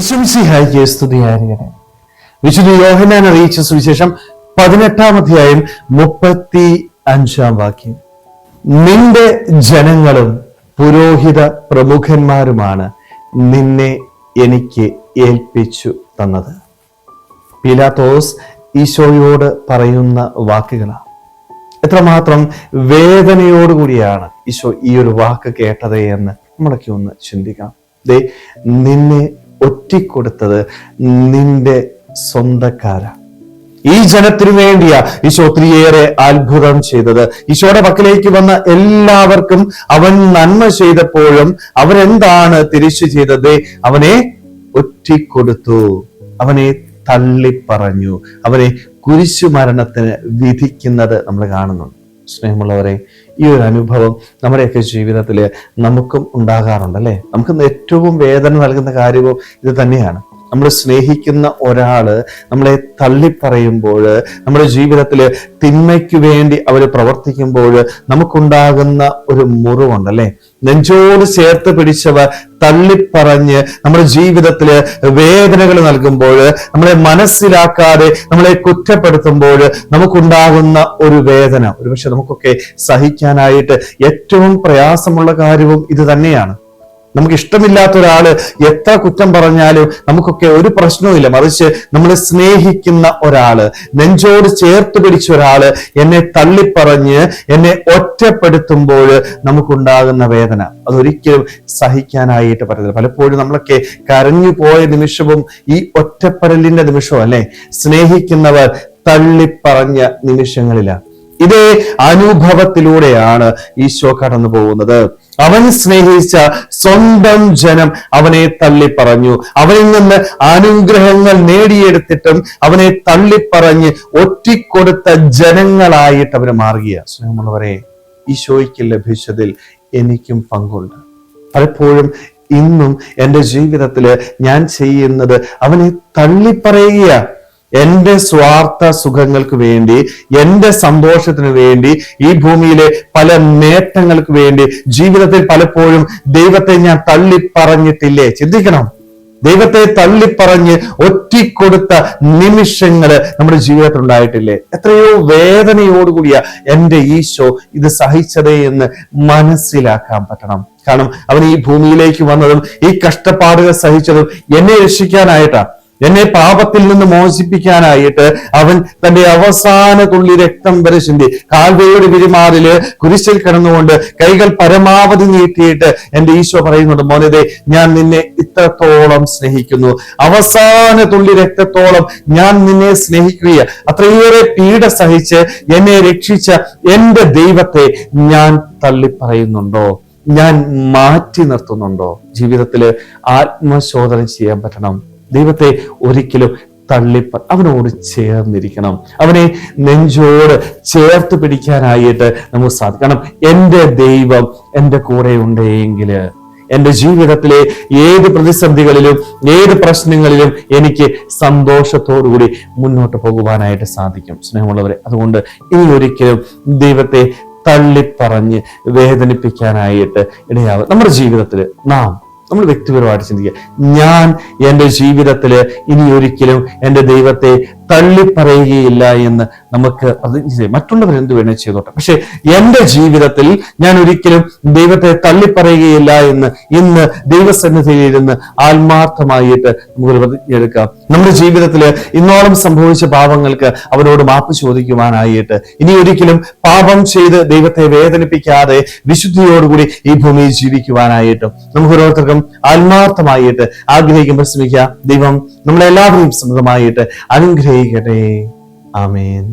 വിശംസിഹായിക്ക് സ്തുതിയായിരിക്കട്ടെ. വിശുദ്ധ യോഹനാൻ അറിയിച്ച സുവിശേഷം പതിനെട്ടാം അധ്യായം മുപ്പത്തി അഞ്ചാം വാക്യം. നിന്റെ ജനങ്ങളും പുരോഹിത പ്രമുഖന്മാരുമാണ് നിന്നെ എനിക്ക് ഏൽപ്പിച്ചു തന്നത്. പിലാത്തോസ് ഈശോയോട് പറയുന്ന വാക്കുകളാണ്. എത്രമാത്രം വേദനയോടുകൂടിയാണ് ഈശോ ഈ ഒരു വാക്ക് കേട്ടത് എന്ന് നമ്മളൊക്കെ ഒന്ന് ചിന്തിക്കാം ദേ നിന്നെ ഒറ്റിക്കൊടുത്തത് നിന്റെ സ്വന്തക്കാരാണ് ഈ ജനത്തിനു വേണ്ടിയാ ഈശോ ഒത്തിരിയേറെ അത്ഭുതം ചെയ്തത്. ഈശോയുടെ പക്കലേക്ക് വന്ന എല്ലാവർക്കും അവൻ നന്മ ചെയ്തപ്പോഴും അവരെന്താണ് തിരിച്ചു ചെയ്തത്? അവനെ ഒറ്റിക്കൊടുത്തു. അവനെ തള്ളിപ്പറഞ്ഞു. അവനെ കുരിശു മരണത്തിന് വിധിക്കുന്നത് നമ്മൾ കാണുന്നുണ്ട്. സ്നേഹമുള്ളവരെ ഈ ഒരു അനുഭവം നമ്മുടെയൊക്കെ ജീവിതത്തിൽ നമുക്കും ഉണ്ടാകാറുണ്ട് അല്ലേ? നമുക്ക് ഏറ്റവും വേദന നൽകുന്ന കാര്യവും ഇത് തന്നെയാണ്. നമ്മൾ സ്നേഹിക്കുന്ന ഒരാൾ നമ്മളെ തള്ളിപ്പറയുമ്പോൾ നമ്മുടെ ജീവിതത്തിൽ തിന്മയ്ക്ക് വേണ്ടി അവർ പ്രവർത്തിക്കുമ്പോൾ നമുക്കുണ്ടാകുന്ന ഒരു മുറിവുണ്ടല്ലേ? നെഞ്ചോട് ചേർത്ത് പിടിച്ചവർ തള്ളിപ്പറഞ്ഞ് നമ്മുടെ ജീവിതത്തിൽ വേദനകൾ നൽകുമ്പോൾ നമ്മളെ മനസ്സിലാക്കാതെ നമ്മളെ കുറ്റപ്പെടുത്തുമ്പോൾ നമുക്കുണ്ടാകുന്ന ഒരു വേദന. ഒരുപക്ഷെ നമുക്കൊക്കെ സഹിക്കാനായിട്ട് ഏറ്റവും പ്രയാസമുള്ള കാര്യവും ഇത് തന്നെയാണ്. നമുക്ക് ഇഷ്ടമില്ലാത്ത ഒരാൾ എത്ര കുറ്റം പറഞ്ഞാലും നമുക്കൊക്കെ ഒരു പ്രശ്നവുമില്ല. മറിച്ച് നമ്മൾ സ്നേഹിക്കുന്ന ഒരാൾ നെഞ്ചോട് ചേർത്ത് പിടിച്ച ഒരാൾ എന്നെ തള്ളിപ്പറഞ്ഞ് എന്നെ ഒറ്റപ്പെടുത്തുമ്പോൾ നമുക്കുണ്ടാകുന്ന വേദന. അതൊരിക്കലും സഹിക്കാനായിട്ട് പറ്റില്ല പലപ്പോഴും നമ്മളൊക്കെ കരഞ്ഞു പോയ നിമിഷവും ഈ ഒറ്റപ്പെടലിന്റെ നിമിഷവും അല്ലെ? സ്നേഹിക്കുന്നവർ തള്ളിപ്പറഞ്ഞ നിമിഷങ്ങളിലാണ്. ഇതേ അനുഭവത്തിലൂടെയാണ് ഈശോ കടന്നു പോകുന്നത്. അവൻ സ്നേഹിച്ച സ്വന്തം ജനം അവനെ തള്ളിപ്പറഞ്ഞു. അവനിൽ നിന്ന് അനുഗ്രഹങ്ങൾ നേടിയെടുത്തിട്ടും അവനെ തള്ളിപ്പറഞ്ഞ് ഒറ്റിക്കൊടുത്ത ജനങ്ങളായിട്ട് അവന് മാറുകയ സ്നേഹമുള്ളവരെ ഈശോയ്ക്ക് ലഭിച്ചതിൽ എനിക്കും പങ്കുണ്ട്. പലപ്പോഴും ഇന്നും എന്റെ ജീവിതത്തിൽ ഞാൻ ചെയ്യുന്നത് അവനെ തള്ളിപ്പറയുകയാണ്. എന്റെ സ്വാർത്ഥ സുഖങ്ങൾക്ക് വേണ്ടി എന്റെ സന്തോഷത്തിന് വേണ്ടി ഈ ഭൂമിയിലെ പല നേട്ടങ്ങൾക്ക് വേണ്ടി ജീവിതത്തിൽ പലപ്പോഴും ദൈവത്തെ ഞാൻ തള്ളിപ്പറഞ്ഞിട്ടില്ലേ? ചിന്തിക്കണം. ദൈവത്തെ തള്ളിപ്പറഞ്ഞ് ഒറ്റിക്കൊടുത്ത നിമിഷങ്ങൾ നമ്മുടെ ജീവിതത്തിൽ ഉണ്ടായിട്ടില്ലേ? എത്രയോ വേദനയോടുകൂടിയ എന്റെ ഈശോ ഇത് സഹിച്ചതേ എന്ന് മനസ്സിലാക്കാൻ പറ്റണം. കാരണം അവൻ ഈ ഭൂമിയിലേക്ക് വന്നതും ഈ കഷ്ടപ്പാടുകൾ സഹിച്ചതും എന്നെ രക്ഷിക്കാനായിട്ടാണ്. എന്നെ പാപത്തിൽ നിന്ന് മോചിപ്പിക്കാനായിട്ട് അവൻ തന്റെ അവസാന തുള്ളി രക്തം വരെ ചിന്തി. കാൽവയുടെ വിരിമാറിൽ കുരിശിൽ കിടന്നുകൊണ്ട് കൈകൾ പരമാവധി നീട്ടിയിട്ട് എന്റെ ഈശോ പറയുന്നുണ്ട് മോനതെ ഞാൻ നിന്നെ ഇത്രത്തോളം സ്നേഹിക്കുന്നു. അവസാന തുള്ളി രക്തത്തോളം ഞാൻ നിന്നെ സ്നേഹിക്കുക അത്രയേറെ പീഡ സഹിച്ച് എന്നെ രക്ഷിച്ച എന്റെ ദൈവത്തെ ഞാൻ തള്ളിപ്പറയുന്നുണ്ടോ? ഞാൻ മാറ്റി നിർത്തുന്നുണ്ടോ? ജീവിതത്തിൽ ആത്മശോധന ചെയ്യാൻ പറ്റണം. ദൈവത്തെ ഒരിക്കലും തള്ളിപ്പ അവനോട് ചേർന്നിരിക്കണം. അവനെ നെഞ്ചോട് ചേർത്ത് പിടിക്കാനായിട്ട് നമുക്ക് സാധിക്കും കാരണം എന്റെ ദൈവം എന്റെ കൂടെ ഉണ്ടെങ്കിൽ എന്റെ ജീവിതത്തിലെ ഏത് പ്രതിസന്ധികളിലും ഏത് പ്രശ്നങ്ങളിലും എനിക്ക് സന്തോഷത്തോടുകൂടി മുന്നോട്ട് പോകുവാനായിട്ട് സാധിക്കും. സ്നേഹമുള്ളവരെ അതുകൊണ്ട് ഇനി ഒരിക്കലും ദൈവത്തെ തള്ളിപ്പറഞ്ഞ് വേദനിപ്പിക്കാനായിട്ട് ഇടയാവും നമ്മുടെ ജീവിതത്തിൽ നാം നമ്മൾ വ്യക്തിപരമായിട്ട് ചിന്തിക്കുക. ഞാൻ എന്റെ ജീവിതത്തിൽ ഇനി ഒരിക്കലും എന്റെ ദൈവത്തെ തള്ളിപ്പറയുകയില്ല എന്ന് നമുക്ക് പ്രതിജ്ഞ മറ്റുള്ളവർ എന്ത് വേണേ ചെയ്തോട്ടെ. പക്ഷെ എന്റെ ജീവിതത്തിൽ ഞാൻ ഒരിക്കലും ദൈവത്തെ തള്ളിപ്പറയുകയില്ല എന്ന് ഇന്ന് ദൈവസന്നിധിയിൽ ഇരുന്ന് ആത്മാർത്ഥമായിട്ട് നമുക്കൊരു പ്രതിജ്ഞ എടുക്കാം. നമ്മുടെ ജീവിതത്തിൽ ഇന്നോളം സംഭവിച്ച പാപങ്ങൾക്ക് അവരോട് മാപ്പ് ചോദിക്കുവാനായിട്ട് ഇനി ഒരിക്കലും പാപം ചെയ്ത് ദൈവത്തെ വേദനിപ്പിക്കാതെ വിശുദ്ധിയോടുകൂടി ഈ ഭൂമിയിൽ ജീവിക്കുവാനായിട്ടും നമുക്ക് ഓരോരുത്തർക്കും ആത്മാർത്ഥമായിട്ട് ആഗ്രഹിക്കുമ്പോൾ ശ്രമിക്കുക. ദൈവം നമ്മളെല്ലാവരെയും സമൃദ്ധമായിട്ട് செய்கிறேன் ஆமேன்.